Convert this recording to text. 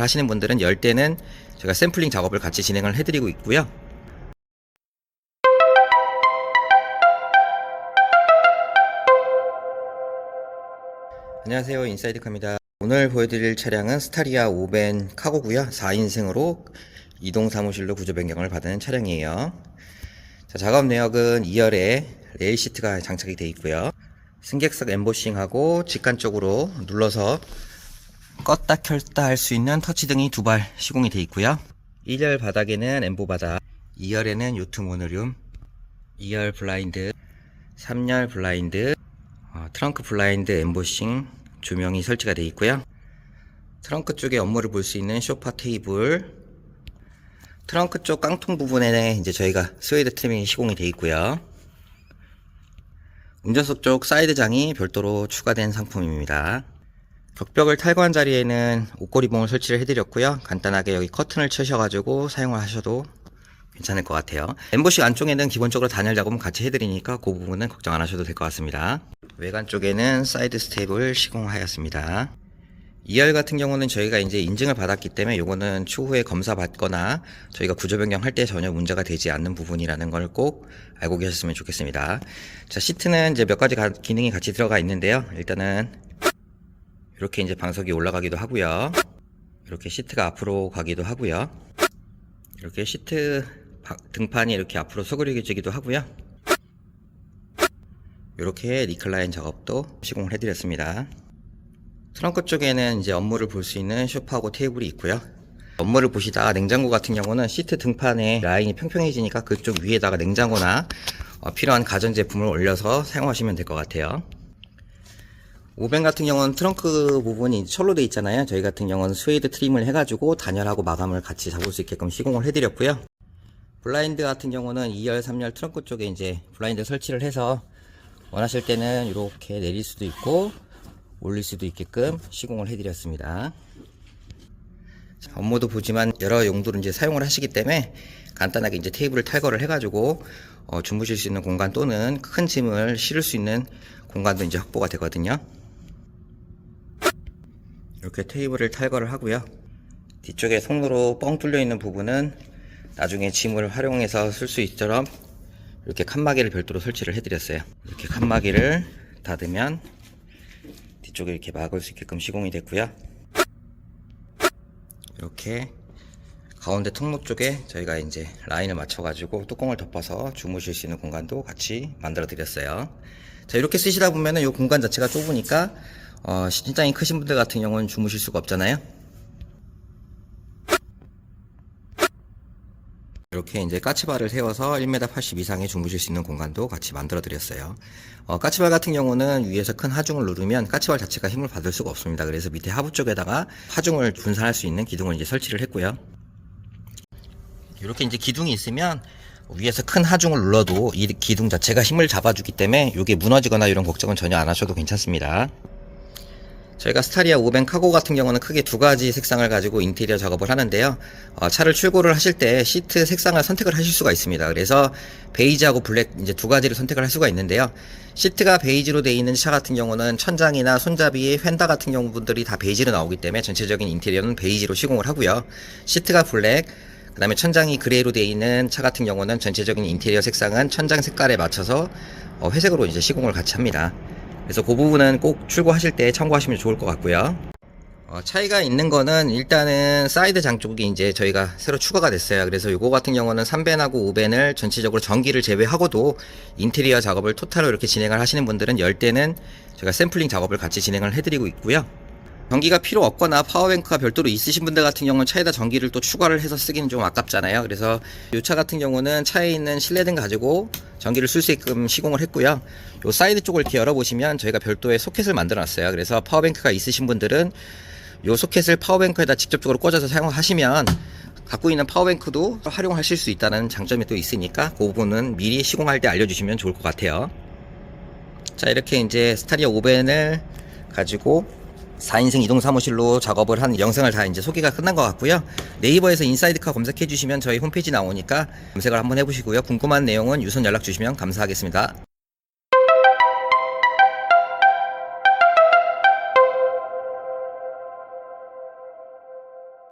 하시는 분들은 열 때는 제가 샘플링 작업을 같이 진행을 해드리고 있고요. 안녕하세요 인사이드카입니다. 오늘 보여드릴 차량은 스타리아 오벤 카고고요. 4인승으로 이동 사무실로 구조 변경을 받은 차량이에요. 자, 작업 내역은 2열에 레일 시트가 장착이 되어 있고요. 승객석 엠보싱하고 직관 쪽으로 눌러서 껐다 켰다 할 수 있는 터치등이 두 발 시공이 되어 있고요. 1열 바닥에는 엠보 바닥, 2열에는 요트 모노륨, 2열 블라인드, 3열 블라인드, 어, 트렁크 블라인드 엠보싱 조명이 설치가 되어 있고요. 트렁크 쪽에 업무를 볼 수 있는 소파 테이블, 트렁크 쪽 깡통 부분에 이제 저희가 스웨이드 트리밍이 시공이 되어 있고요. 운전석 쪽 사이드장이 별도로 추가된 상품입니다. 격벽을 탈거한 자리에는 옷걸이봉을 설치를 해드렸고요. 간단하게 여기 커튼을 쳐셔가지고 사용을 하셔도 괜찮을 것 같아요. 엠보식 안쪽에는 기본적으로 단열 작업은 같이 해드리니까 그 부분은 걱정 안 하셔도 될 것 같습니다. 외관 쪽에는 사이드 스텝을 시공하였습니다. 2열 같은 경우는 저희가 이제 인증을 받았기 때문에 요거는 추후에 검사 받거나 저희가 구조 변경할 때 전혀 문제가 되지 않는 부분이라는 걸 꼭 알고 계셨으면 좋겠습니다. 자, 시트는 이제 몇 가지 가- 기능이 같이 들어가 있는데요. 일단은 이렇게 이제 방석이 올라가기도 하고요. 이렇게 시트가 앞으로 가기도 하고요. 이렇게 시트 바- 등판이 이렇게 앞으로 소그리기도 하고요. 이렇게 리클라인 작업도 시공을 해드렸습니다. 트렁크 쪽에는 이제 업무를 볼 수 있는 쇼파하고 테이블이 있고요. 업무를 보시다가 냉장고 같은 경우는 시트 등판에 라인이 평평해지니까 그쪽 위에다가 냉장고나 어, 필요한 가전제품을 올려서 사용하시면 될 것 같아요. 오벤 같은 경우는 트렁크 부분이 철로 돼 있잖아요. 저희 같은 경우는 스웨이드 트림을 해가지고 단열하고 마감을 같이 잡을 수 있게끔 시공을 해드렸고요. 블라인드 같은 경우는 2열, 3열 트렁크 쪽에 이제 블라인드 설치를 해서 원하실 때는 이렇게 내릴 수도 있고 올릴 수도 있게끔 시공을 해드렸습니다. 자, 업무도 보지만 여러 용도로 이제 사용을 하시기 때문에 간단하게 이제 테이블을 탈거를 해가지고 어, 주무실 수 있는 공간 또는 큰 짐을 실을 수 있는 공간도 이제 확보가 되거든요. 이렇게 테이블을 탈거를 하고요. 뒤쪽에 통로로 뻥 뚫려 있는 부분은 나중에 짐을 활용해서 쓸 수 있도록 이렇게 칸막이를 별도로 설치를 해드렸어요. 이렇게 칸막이를 닫으면 뒤쪽에 이렇게 막을 수 있게끔 시공이 됐고요. 이렇게 가운데 통로 쪽에 저희가 이제 라인을 맞춰 가지고 뚜껑을 덮어서 주무실 수 있는 공간도 같이 만들어 드렸어요. 자 이렇게 쓰시다 보면은 이 공간 자체가 좁으니까 어, 신장이 크신 분들 같은 경우는 주무실 수가 없잖아요. 이렇게 이제 까치발을 세워서 1m 80 이상의 주무실 수 있는 공간도 같이 만들어 드렸어요. 어, 까치발 같은 경우는 위에서 큰 하중을 누르면 까치발 자체가 힘을 받을 수가 없습니다. 그래서 밑에 하부 쪽에다가 하중을 분산할 수 있는 기둥을 이제 설치를 했고요. 이렇게 이제 기둥이 있으면 위에서 큰 하중을 눌러도 이 기둥 자체가 힘을 잡아주기 때문에 이게 무너지거나 이런 걱정은 전혀 안 하셔도 괜찮습니다. 저희가 스타리아 오벤 카고 같은 경우는 크게 두 가지 색상을 가지고 인테리어 작업을 하는데요. 어, 차를 출고를 하실 때 시트 색상을 선택을 하실 수가 있습니다. 그래서 베이지하고 블랙 이제 두 가지를 선택을 할 수가 있는데요. 시트가 베이지로 되어 있는 차 같은 경우는 천장이나 손잡이, 휀다 같은 경우분들이 다 베이지로 나오기 때문에 전체적인 인테리어는 베이지로 시공을 하고요. 시트가 블랙, 그 다음에 천장이 그레이로 되어 있는 차 같은 경우는 전체적인 인테리어 색상은 천장 색깔에 맞춰서 어, 회색으로 이제 시공을 같이 합니다. 그래서 그 부분은 꼭 출고하실 때 참고하시면 좋을 것 같고요. 어, 차이가 있는 거는 일단은 사이드 장 쪽이 이제 저희가 새로 추가가 됐어요. 그래서 이거 같은 경우는 3벤하고 5벤을 전체적으로 전기를 제외하고도 인테리어 작업을 토탈로 이렇게 진행을 하시는 분들은 열 때는 저희가 샘플링 작업을 같이 진행을 해드리고 있고요. 전기가 필요 없거나 파워뱅크가 별도로 있으신 분들 같은 경우는 차에다 전기를 또 추가를 해서 쓰기는 좀 아깝잖아요. 그래서 이 차 같은 경우는 차에 있는 실내등 가지고 전기를 쓸 수 있게끔 시공을 했고요. 요 사이드 쪽을 이렇게 열어보시면 저희가 별도의 소켓을 만들어 놨어요. 그래서 파워뱅크가 있으신 분들은 요 소켓을 파워뱅크에다 직접적으로 꽂아서 사용하시면 갖고 있는 파워뱅크도 활용하실 수 있다는 장점이 또 있으니까 그 부분은 미리 시공할 때 알려주시면 좋을 것 같아요. 자 이렇게 이제 스타리아 오벤을 가지고 4인승 이동 사무실로 작업을 한 영상을 다 이제 소개가 끝난 것 같고요. 네이버에서 인사이드카 검색해 주시면 저희 홈페이지 나오니까 검색을 한번 해보시고요. 궁금한 내용은 유선 연락 주시면 감사하겠습니다.